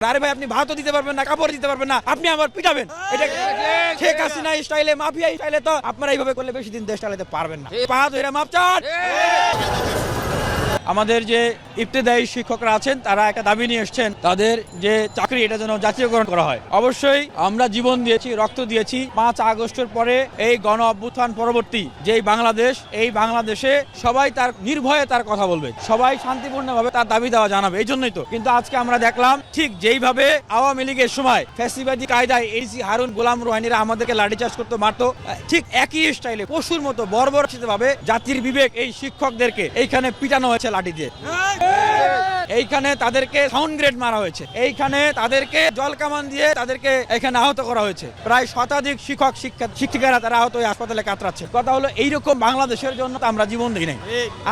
আরে ভাই আপনি ভাতও দিতে পারবেন না কাপড় দিতে পারবেন না আপনি আমার পিটাবেন। এটা শেখ হাসিনা স্টাইলে মাফিয়া স্টাইলে তো আপনারা এইভাবে করলে বেশি দিন দেশ চালাতে পারবেন না। পা ধরে মাপ চান আমাদের যে ইবতেদায়ী শিক্ষকরা আছেন, তারা একটা দাবি নিয়ে এসছেন, তাদের যে চাকরি এটা যেন জাতীয়করণ করা হয়। অবশ্যই আমরা জীবন দিয়েছি, রক্ত দিয়েছি। পাঁচ আগস্টের পরে এই গণ অভ্যুত্থান পরবর্তী যেই বাংলাদেশ, এই বাংলাদেশে সবাই তার নির্ভয়ে তার কথা বলবে। সবাই শান্তিপূর্ণভাবে তার দাবি দেওয়া জানাবে, এই জন্যই তো। কিন্তু আজকে আমরা দেখলাম, ঠিক যেইভাবে আওয়ামী লীগের সময় ফ্যাসিবাদী কায়দায় এইসি হারুন গোলাম রোহানিরা আমাদেরকে লাঠিচার্জ করতে, মারতো, ঠিক একই স্টাইলে পশুর মতো বর্বরচিতভাবে জাতির বিবেক এই শিক্ষকদেরকে এইখানে পিটানো হয়েছে লাঠি দিয়ে। এইখানে তাদেরকে সাউন্ড গ্রেড মারা হয়েছে। এইখানে তাদেরকে জল কামান দিয়ে তাদেরকে এখানে আহত করা হয়েছে। প্রায় শতাধিক শিক্ষক শিক্ষিকারা তারা আহত হয়ে হাসপাতালে কাতরাচ্ছে। কথা হলো এইরকম বাংলাদেশের জন্য আমরা জীবন দিই নাই।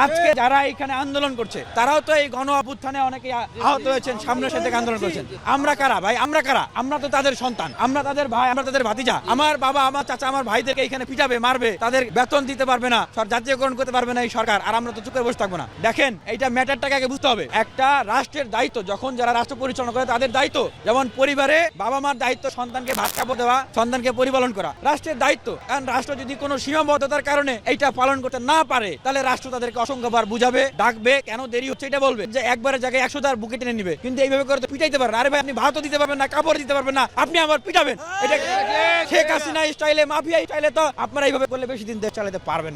আজকে যারা এখানে আন্দোলন করছে তারাও তো এই গণ অভ্যুত্থানে অনেকে আহত হয়েছেন সামনের সাথে আন্দোলন করছেন। আমরা কারা ভাই? আমরা কারা? আমরা তো তাদের সন্তান। আমরা তাদের ভাই আমরা তাদের ভাতিজা। আমার বাবা আমার চাচা আমার ভাইদেরকে এখানে পিটাবে মারবে তাদের বেতন দিতে পারবে না জাতীয়করণ করতে পারবে না এই সরকার আর আমরা তো চুপে বসে থাকব না। দেখেন এইটা ম্যাটারটাকে আগে বুঝতে হবে। একটা রাষ্ট্রের দায়িত্ব যখন যারা রাষ্ট্র পরিচালনা করে তাদের দায়িত্ব। যেমন পরিবারে বাবা মার দায়িত্ব সন্তানকে ভাত কাপড় দেওয়া সন্তানকে পরিপালন করা। রাষ্ট্রের দায়িত্ব। কারণ রাষ্ট্র যদি কোনো সীমাবদ্ধতার কারণে এইটা পালন করতে না পারে তাহলে রাষ্ট্র তাদেরকে অসংখ্যবার বুঝাবে ডাকবে কেন দেরি হচ্ছে এটা বলবে। যে একবারের জায়গায় একশো তার বুকে টেনে নিবে। কিন্তু এইভাবে করে তো পিটাইতে পারেন আরে ভাই আপনি ভাতও দিতে পারবেন না কাপড় দিতে পারবেন না আপনি আমার পিটাবেন। এটা শেখ হাসিনা স্টাইলে মাফিয়া স্টাইলে তো আপনারা এইভাবে করলে বেশি দিন দেশ চালাতে পারবেন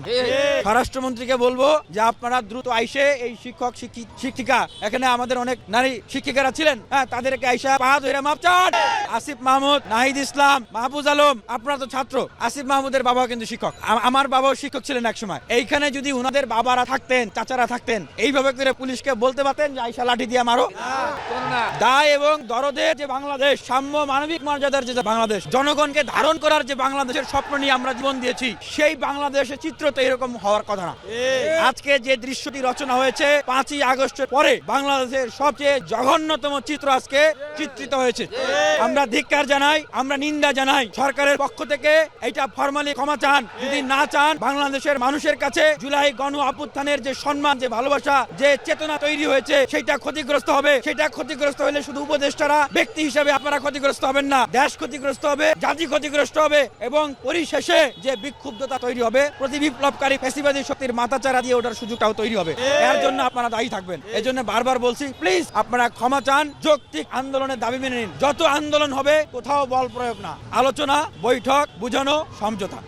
স্বরাষ্ট্রমন্ত্রীকে বলব যে আপনারা দ্রুত আইসে এই শিক্ষক শিক্ষি- শিক্ষিকা এখানে আমাদের অনেক নারী শিক্ষিকারা ছিলেন। হ্যাঁ তাদেরকে আইসা পা ধরে মাপ চান। আসিফ মাহমুদ নাহিদ ইসলাম মাহবুজ আলম আপনারা তো ছাত্র। আসিফ মাহমুদের বাবা কিন্তু শিক্ষক। আমার বাবাও শিক্ষক ছিলেন এক সময় এইখানে যদি উনাদের বাবারা থাকতেন চাচারা থাকতেন এইভাবে করে পুলিশকে বলতে পারতেন যে আইসা লাঠি দিয়ে মারো। দায় এবং দরদের যে বাংলাদেশ সাম্য মানবিক মর্যাদার যে বাংলাদেশ জনগণকে ধারণ করার যে বাংলাদেশের স্বপ্ন নিয়ে আমরা জীবন দিয়েছি সেই বাংলাদেশের চিত্র তো এরকম হওয়ার কথা না। আজকে যে দৃশ্যটি রচনা হয়েছে পাঁচই আগস্টের পরে বাংলাদেশের সবচেয়ে জঘন্যতম চিত্র আজকে চিত্রিত হয়েছে। আমরা ধিক্কার জানাই আমরা নিন্দা জানাই। সরকারের পক্ষ থেকে এটা ফর্মালি ক্ষমা চান। যদি না চান বাংলাদেশের মানুষের কাছে জুলাই গণ অভ্যুত্থানের যে সম্মান যে ভালোবাসা যে চেতনা তৈরি হয়েছে সেটা ক্ষতিগ্রস্ত হবে। সেটা ক্ষতিগ্রস্ত হলে শুধু উপদেষ্টারা ব্যক্তি হিসেবে আপনারা ক্ষতিগ্রস্ত হবেন না। দেশ ক্ষতিগ্রস্ত হবে জাতি ক্ষতিগ্রস্ত হবে এবং পরিশেষে যে বিক্ষুব্ধতা তৈরি হবে প্রতি বিপ্লবকারী ফেসিবাদী শক্তির মাথাচাড়া দিয়ে ওঠার সুযোগটাও তৈরি হবে। এর জন্য আপনারা দায়ী থাকবেন। এই জন্য বারবার বলছি প্লিজ আপনারা ক্ষমা চান, যৌক্তিক আন্দোলনের দাবি মেনে নিন। যত আন্দোলন হবে, কোথাও বল প্রয়োগ না। আলোচনা, বৈঠক, বুঝানো, সমঝোতা।